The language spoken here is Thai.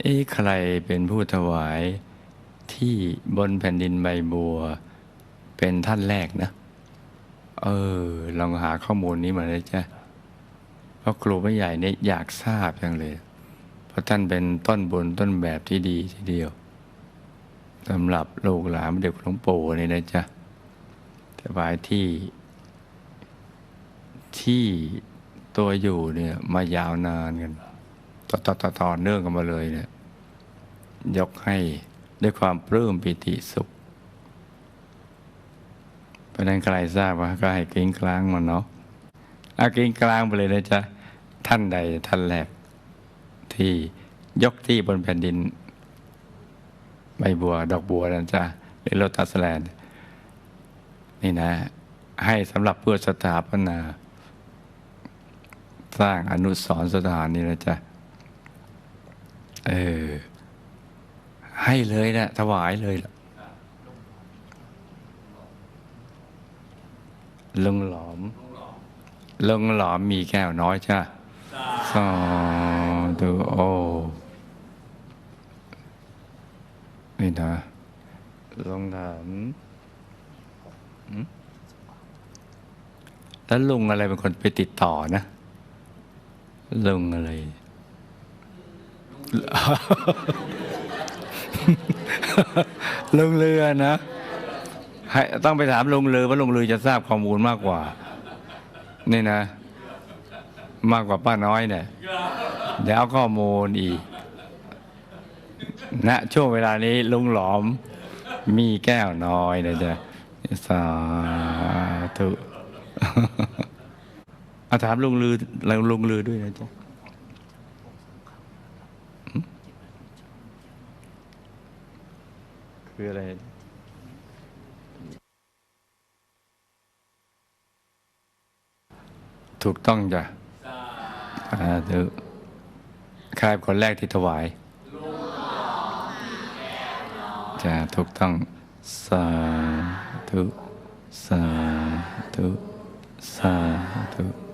เอ๊ะใครเป็นผู้ถวายที่บนแผ่นดินใบบัว เป็นท่านแรกนะ เออ ลองหาข้อมูลนี้มาเลยจ้ะเพราะครูไม่ใหญ่เนี่ยอยากทราบจังเลย เพราะท่านเป็นต้นบุญต้นแบบที่ดีทีเดียวสำหรับลูกหลานเด็กหลวงปู่นี่นะจ๊ะถวายที่ ที่ตัวอยู่เนี่ยมายาวนานกัน ต่อต่อต่อต่อเนื่องกันมาเลยเนี่ยยกให้ด้วยความปลื้มปิติสุขเพราะนั้นใครทราบว่าก็ให้กิ้งกลางมันเนาะอากิ้งกลางไปเลยนะจ๊ะท่านใดท่านแรกที่ยกที่บนแผ่นดินใบบัว ดอกบัวนะจ๊ะหรือโลตัสแลนด์นี่นะ ให้สำหรับเพื่อสถาปนา สร้างอนุสรณ์สถานนี่นะจ๊ะ เออ ให้เลยนะถวายเลยล่ะลงหลอม ลงหลอมมีแก้วน้อยจ้ะสาธุโอ้นี่นะลงถามหืมแล้วลุงอะไรเป็นคนไปติดต่อนะ ลุงอะไร ลุงเรือนะให้ต้องไปถามลุงเรือว่าลุงเรือจะทราบข้อมูลมากกว่า นี่นะ มากกว่าป้าน้อยเนี่ยเดี๋ยวเอาข้อมูลอีกณช่วงเวลานี้ลุงหลอมมีแก้วน้อยนะจ๊ะสาธุอาถามลุงลือลุงลือด้วยนะจ๊ะ คืออะไร ถูกต้องจ้ะสาธุใครเป็นคนแรกที่ถวายจะถูกต้องสาธุสาธุสาธุ